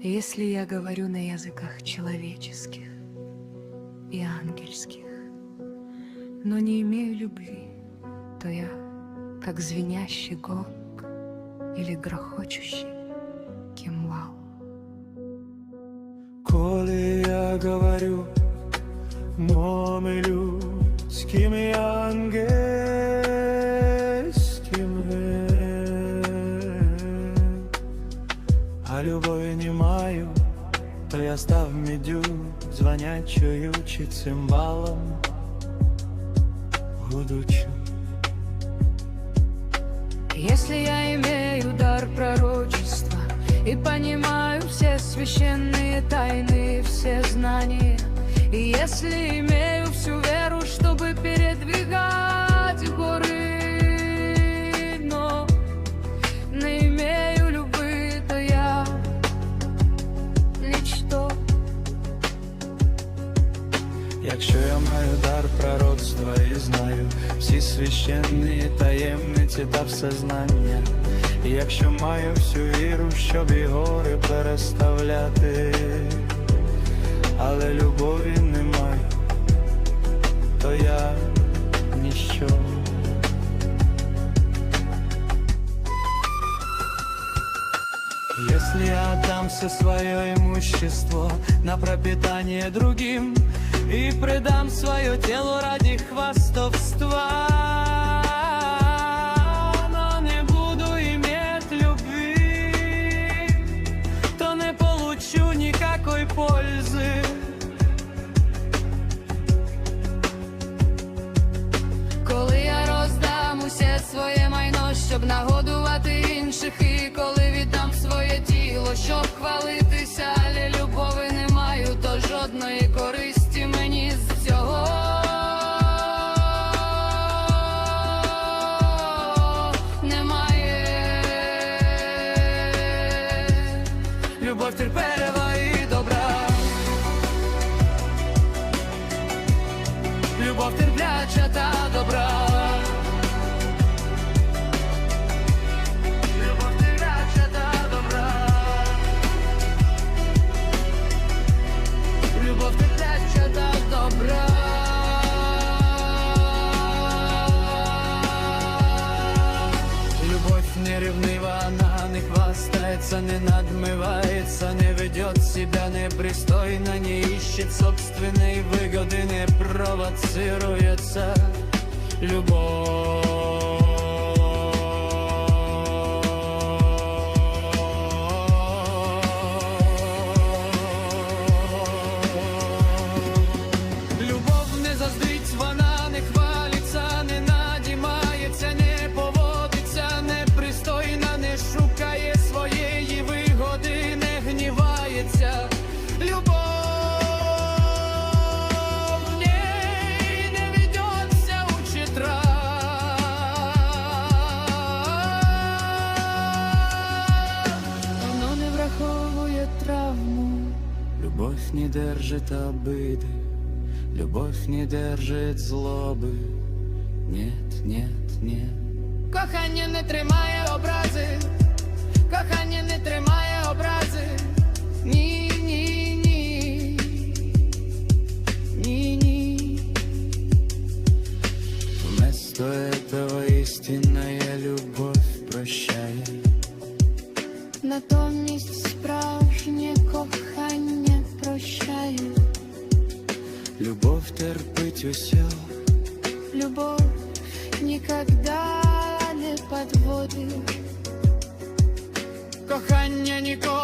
Если я говорю на языках человеческих и ангельских, но не имею любви, то я как звенящий гонг или грохочущий кимвал. Коли я говорю мовами людськими і любові не маю, то я став мідю, звонячою чи цимбалом гудучим. Если я имею дар пророчества И понимаю все священные тайны, все знания И если имею всю веру, чтобы передвигать Якщо я маю дар пророцтва і знаю всі священні таємниці та все знання, і якщо маю всю віру, щоб і гори переставляти, але любові не маю, то я ніщо. Если я отдам все свое имущество на пропитание другим И предам свое тело ради хвастовства. Но не буду иметь любви То не получу никакой пользы. Коли я роздам усе своє майно, щоб нагодувати інших, і коли віддам своє тіло, щоб хвалитися, любов терпляча та добра. хвастается, не надмывается, не ведет себя непристойно, не ищет собственной выгоды, не провоцируется. Любов. Любовь не держит обиды, любовь не держит злобы. Нет, нет, нет. Кохання не тримає образи, кохання не тримає терпить усё, Любов ніколи не подводит. Кохання ніколи